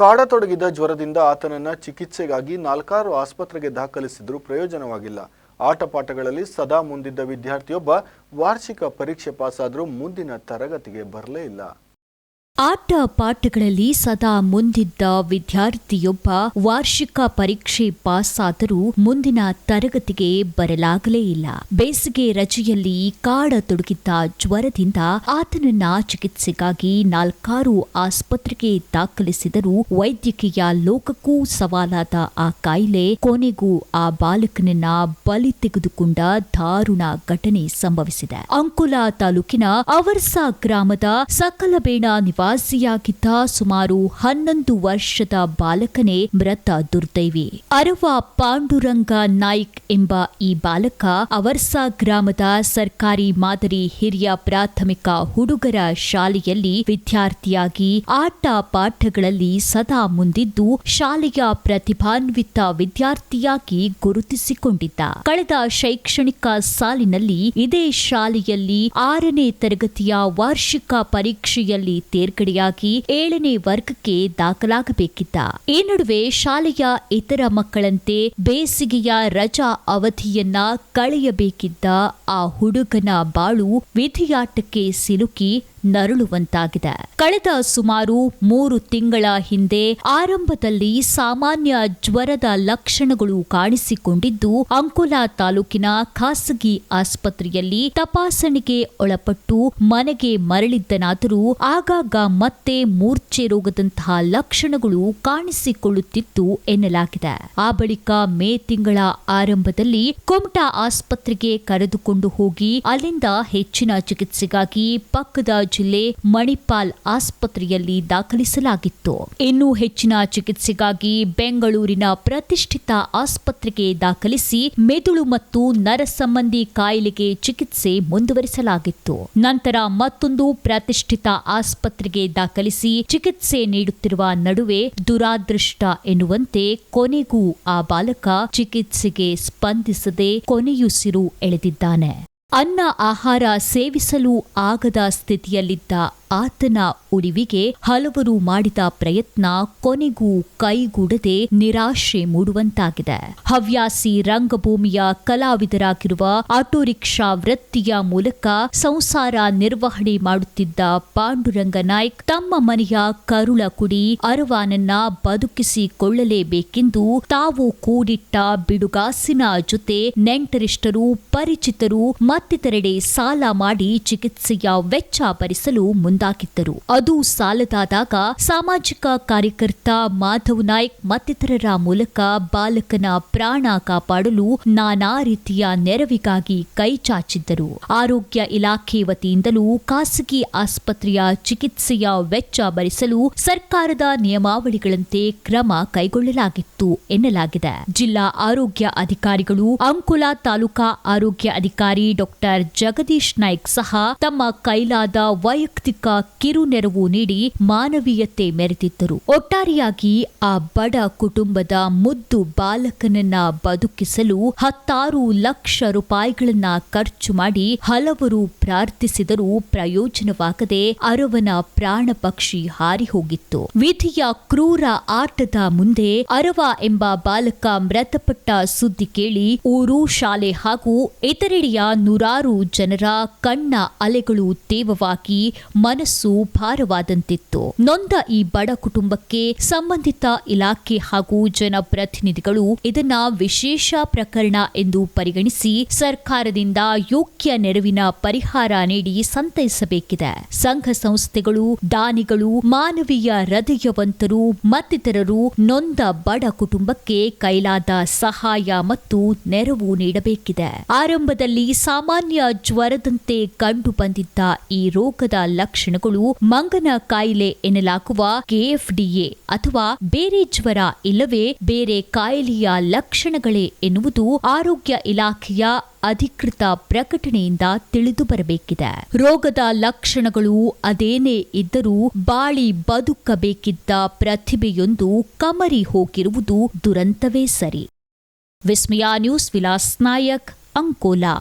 ಕಾಡತೊಡಗಿದ ಜ್ವರದಿಂದ ಆತನನ್ನ ಚಿಕಿತ್ಸೆಗಾಗಿ ನಾಲ್ಕಾರು ಆಸ್ಪತ್ರೆಗೆ ದಾಖಲಿಸಿದ್ರೂ ಪ್ರಯೋಜನವಾಗಿಲ್ಲ. ಆಟಪಾಠಗಳಲ್ಲಿ ಸದಾ ಮುಂದಿದ್ದ ವಿದ್ಯಾರ್ಥಿಯೊಬ್ಬ ವಾರ್ಷಿಕ ಪರೀಕ್ಷೆ ಪಾಸಾದರೂ ಮುಂದಿನ ತರಗತಿಗೆ ಬರಲೇ ಇಲ್ಲ. ಆಟ ಪಾಠಗಳಲ್ಲಿ ಸದಾ ಮುಂದಿದ್ದ ವಿದ್ಯಾರ್ಥಿಯೊಬ್ಬ ವಾರ್ಷಿಕ ಪರೀಕ್ಷೆ ಪಾಸ್ ಆದರೂ ಮುಂದಿನ ತರಗತಿಗೆ ಬರಲಾಗಲೇ ಇಲ್ಲ. ಬೇಸಿಗೆ ರಜೆಯಲ್ಲಿ ಕಾಡ ತೊಡಗಿದ್ದ ಜ್ವರದಿಂದ ಆತನನ್ನ ಚಿಕಿತ್ಸೆಗಾಗಿ ನಾಲ್ಕಾರು ಆಸ್ಪತ್ರೆಗೆ ದಾಖಲಿಸಿದರೂ ವೈದ್ಯಕೀಯ ಲೋಕಕ್ಕೂ ಸವಾಲಾದ ಆ ಕಾಯಿಲೆ ಕೊನೆಗೂ ಆ ಬಾಲಕನನ್ನ ಬಲಿ ತೆಗೆದುಕೊಂಡ ದಾರುಣ ಘಟನೆ ಸಂಭವಿಸಿದೆ. ಅಂಕುಲ ತಾಲೂಕಿನ ಅವರ್ಸಾ ಗ್ರಾಮದ ಸಕಲಬೇಣ ನಿವಾಸಿಯಾಗಿದ್ದ ಸುಮಾರು ಹನ್ನೊಂದು ವರ್ಷದ ಬಾಲಕನೇ ಮೃತ ದುರ್ದೈವಿ. ಅರವ ಪಾಂಡುರಂಗ ನಾಯ್ಕ್ ಎಂಬ ಈ ಬಾಲಕ ಅವರ್ಸಾ ಗ್ರಾಮದ ಸರ್ಕಾರಿ ಮಾದರಿ ಹಿರಿಯ ಪ್ರಾಥಮಿಕ ಹುಡುಗರ ಶಾಲೆಯಲ್ಲಿ ವಿದ್ಯಾರ್ಥಿಯಾಗಿ ಆಟ ಪಾಠಗಳಲ್ಲಿ ಸದಾ ಮುಂದಿದ್ದು ಶಾಲೆಯ ಪ್ರತಿಭಾನ್ವಿತ ವಿದ್ಯಾರ್ಥಿಯಾಗಿ ಗುರುತಿಸಿಕೊಂಡಿದ್ದ. ಕಳೆದ ಶೈಕ್ಷಣಿಕ ಸಾಲಿನಲ್ಲಿ ಇದೇ ಶಾಲೆಯಲ್ಲಿ ಆರನೇ ತರಗತಿಯ ವಾರ್ಷಿಕ ಪರೀಕ್ಷೆಯಲ್ಲಿ ತೇರ್ಗಡೆಯಾಗಿ ಏಳನೇ ವರ್ಗಕ್ಕೆ ದಾಖಲಾಗಬೇಕಿದ್ದ. ಈ ನಡುವೆ ಶಾಲೆಯ ಇತರ ಮಕ್ಕಳಂತೆ ಬೇಸಿಗೆಯ ರಜಾ ಅವಧಿಯನ್ನ ಕಳೆಯಬೇಕಿದ್ದ ಆ ಹುಡುಗನ ಬಾಳು ವಿಧಿಯಾಟಕ್ಕೆ ಸಿಲುಕಿ ನರಳುವಂತಾಗಿದೆ. ಕಳೆದ ಸುಮಾರು ಮೂರು ತಿಂಗಳ ಹಿಂದೆ ಆರಂಭದಲ್ಲಿ ಸಾಮಾನ್ಯ ಜ್ವರದ ಲಕ್ಷಣಗಳು ಕಾಣಿಸಿಕೊಂಡಿದ್ದು, ಅಂಕೋಲಾ ತಾಲೂಕಿನ ಖಾಸಗಿ ಆಸ್ಪತ್ರೆಯಲ್ಲಿ ತಪಾಸಣೆಗೆ ಒಳಪಟ್ಟು ಮನೆಗೆ ಮರಳಿದ್ದನಾದರೂ ಆಗಾಗ ಮತ್ತೆ ಮೂರ್ಛೆ ರೋಗದಂತಹ ಲಕ್ಷಣಗಳು ಕಾಣಿಸಿಕೊಳ್ಳುತ್ತಿತ್ತು ಎನ್ನಲಾಗಿದೆ. ಆ ಬಳಿಕ ಮೇ ತಿಂಗಳ ಆರಂಭದಲ್ಲಿ ಕುಮಟಾ ಆಸ್ಪತ್ರೆಗೆ ಕರೆದುಕೊಂಡು ಹೋಗಿ ಅಲ್ಲಿಂದ ಹೆಚ್ಚಿನ ಚಿಕಿತ್ಸೆಗಾಗಿ ಪಕ್ಕದ ಜಿಲ್ಲೆ ಮಣಿಪಾಲ್ ಆಸ್ಪತ್ರೆಯಲ್ಲಿ ದಾಖಲಿಸಲಾಗಿತ್ತು. ಇನ್ನೂ ಹೆಚ್ಚಿನ ಚಿಕಿತ್ಸೆಗಾಗಿ ಬೆಂಗಳೂರಿನ ಪ್ರತಿಷ್ಠಿತ ಆಸ್ಪತ್ರೆಗೆ ದಾಖಲಿಸಿ ಮೆದುಳು ಮತ್ತು ನರ ಸಂಬಂಧಿ ಕಾಯಿಲೆಗೆ ಚಿಕಿತ್ಸೆ ಮುಂದುವರಿಸಲಾಗಿತ್ತು. ನಂತರ ಮತ್ತೊಂದು ಪ್ರತಿಷ್ಠಿತ ಆಸ್ಪತ್ರೆಗೆ ದಾಖಲಿಸಿ ಚಿಕಿತ್ಸೆ ನೀಡುತ್ತಿರುವ ನಡುವೆ ದುರಾದೃಷ್ಟ ಎನ್ನುವಂತೆ ಕೊನೆಗೂ ಆ ಬಾಲಕ ಚಿಕಿತ್ಸೆಗೆ ಸ್ಪಂದಿಸದೆ ಕೊನೆಯುಸಿರು ಎಳೆದಿದ್ದಾನೆ. ಅನ್ನ ಆಹಾರ ಸೇವಿಸಲು ಆಗದ ಸ್ಥಿತಿಯಲ್ಲಿದ್ದ ಆತನ ಉಳಿವಿಗೆ ಹಲವರು ಮಾಡಿದ ಪ್ರಯತ್ನ ಕೊನೆಗೂ ಕೈಗೂಡದೆ ನಿರಾಶೆ ಮೂಡುವಂತಾಗಿದೆ. ಹವ್ಯಾಸಿ ರಂಗಭೂಮಿಯ ಕಲಾವಿದರಾಗಿರುವ ಆಟೋ ರಿಕ್ಷಾ ವೃತ್ತಿಯ ಮೂಲಕ ಸಂಸಾರ ನಿರ್ವಹಣೆ ಮಾಡುತ್ತಿದ್ದ ಪಾಂಡುರಂಗ ನಾಯ್ಕ್ ತಮ್ಮ ಮನೆಯ ಕರುಳ ಕುಡಿ ಅರವಾನನ್ನ ಬದುಕಿಸಿಕೊಳ್ಳಲೇಬೇಕೆಂದು ತಾವು ಕೂಡಿಟ್ಟ ಬಿಡುಗಾಸಿನ ಜೊತೆ ನೆಂಟರಿಷ್ಟರು, ಪರಿಚಿತರು ಮತ್ತಿತರೆಡೆ ಸಾಲ ಮಾಡಿ ಚಿಕಿತ್ಸೆಯ ವೆಚ್ಚ ಭರಿಸಲು ಮುಂದಾಗಿದ್ದರು. ಅದು ಸಾಲದಾದಾಗ ಸಾಮಾಜಿಕ ಕಾರ್ಯಕರ್ತ ಮಾಧವ್ ನಾಯ್ಕ್ ಮತ್ತಿತರರ ಮೂಲಕ ಬಾಲಕನ ಪ್ರಾಣ ಕಾಪಾಡಲು ನಾನಾ ರೀತಿಯ ನೆರವಿಗಾಗಿ ಕೈ ಚಾಚಿದ್ದರು. ಆರೋಗ್ಯ ಇಲಾಖೆ ವತಿಯಿಂದಲೂ ಖಾಸಗಿ ಆಸ್ಪತ್ರೆಯ ಚಿಕಿತ್ಸೆಯ ವೆಚ್ಚ ಭರಿಸಲು ಸರ್ಕಾರದ ನಿಯಮಾವಳಿಗಳಂತೆ ಕ್ರಮ ಕೈಗೊಳ್ಳಲಾಗಿತ್ತು ಎನ್ನಲಾಗಿದೆ. ಜಿಲ್ಲಾ ಆರೋಗ್ಯ ಅಧಿಕಾರಿಗಳು, ಅಂಕುಲ ತಾಲೂಕಾ ಆರೋಗ್ಯ ಅಧಿಕಾರಿ ಡಾಕ್ಟರ್ ಜಗದೀಶ್ ನಾಯ್ಕ್ ಸಹ ತಮ್ಮ ಕೈಲಾದ ವೈಯಕ್ತಿಕ ಕಿರು ನೆರವು ನೀಡಿ ಮಾನವೀಯತೆ ಮೆರೆದಿದ್ದರು. ಒಟ್ಟಾರೆಯಾಗಿ ಆ ಬಡ ಕುಟುಂಬದ ಮುದ್ದು ಬಾಲಕನನ್ನ ಬದುಕಿಸಲು ಹತ್ತಾರು ಲಕ್ಷ ರೂಪಾಯಿಗಳನ್ನ ಖರ್ಚು ಮಾಡಿ ಹಲವರು ಪ್ರಾರ್ಥಿಸಿದರೂ ಪ್ರಯೋಜನವಾಗದೆ ಅರವನ ಪ್ರಾಣ ಪಕ್ಷಿ ಹಾರಿ ಹೋಗಿತ್ತು ವಿಧಿಯ ಕ್ರೂರ ಆಟದ ಮುಂದೆ ಅರವ ಎಂಬ ಬಾಲಕ ಮೃತಪಟ್ಟ ಸುದ್ದಿ ಕೇಳಿ ಊರು, ಶಾಲೆ ಹಾಗೂ ಇತರೆಡೆಯ ನೂರಾರು ಜನರ ಕಣ್ಣ ಅಲೆಗಳು ತೇವವಾಗಿ ಮನಸ್ಸು ಭಾರವಾದಂತಿತ್ತು. ನೊಂದ ಈ ಬಡ ಕುಟುಂಬಕ್ಕೆ ಸಂಬಂಧಿತ ಇಲಾಖೆ ಹಾಗೂ ಜನಪ್ರತಿನಿಧಿಗಳು ಇದನ್ನ ವಿಶೇಷ ಪ್ರಕರಣ ಎಂದು ಪರಿಗಣಿಸಿ ಸರ್ಕಾರದಿಂದ ಯೋಗ್ಯ ನೆರವಿನ ಪರಿಹಾರ ನೀಡಿ ಸಂತೈಸಬೇಕಿದೆ. ಸಂಘ ಸಂಸ್ಥೆಗಳು, ದಾನಿಗಳು, ಮಾನವೀಯ ಹೃದಯವಂತರು, ಮತ್ತಿತರರು ನೊಂದ ಬಡ ಕುಟುಂಬಕ್ಕೆ ಕೈಲಾದ ಸಹಾಯ ಮತ್ತು ನೆರವು ನೀಡಬೇಕಿದೆ. ಆರಂಭದಲ್ಲಿ ಸಾಮಾನ್ಯ ಜ್ವರದಂತೆ ಕಂಡು ಬಂದಿದ್ದ ಈ ರೋಗದ ಲಕ್ಷಣಗಳು ಮಂಗನ ಕಾಯಿಲೆ ಎನ್ನಲಾಗುವ ಕೆಎಫ್ಡಿಎ ಅಥವಾ ಬೇರೆ ಜ್ವರ ಇಲ್ಲವೇ ಬೇರೆ ಕಾಯಿಲೆಯ ಲಕ್ಷಣಗಳೇ ಎನ್ನುವುದು ಆರೋಗ್ಯ ಇಲಾಖೆಯ ಅಧಿಕೃತ ಪ್ರಕಟಣೆಯಿಂದ ತಿಳಿದು ಬರಬೇಕಿದೆ. ರೋಗದ ಲಕ್ಷಣಗಳು ಅದೇನೇ ಇದ್ದರೂ ಬಾಳಿ ಬದುಕಬೇಕಿದ್ದ ಪ್ರತಿಭೆಯೊಂದು ಕಮರಿ ಹೋಗಿರುವುದು ದುರಂತವೇ ಸರಿ. ವಿಸ್ಮಯ ನ್ಯೂಸ್ ವಿಲಾಸ್ ನಾಯಕ್, ಅಂಕೋಲಾ.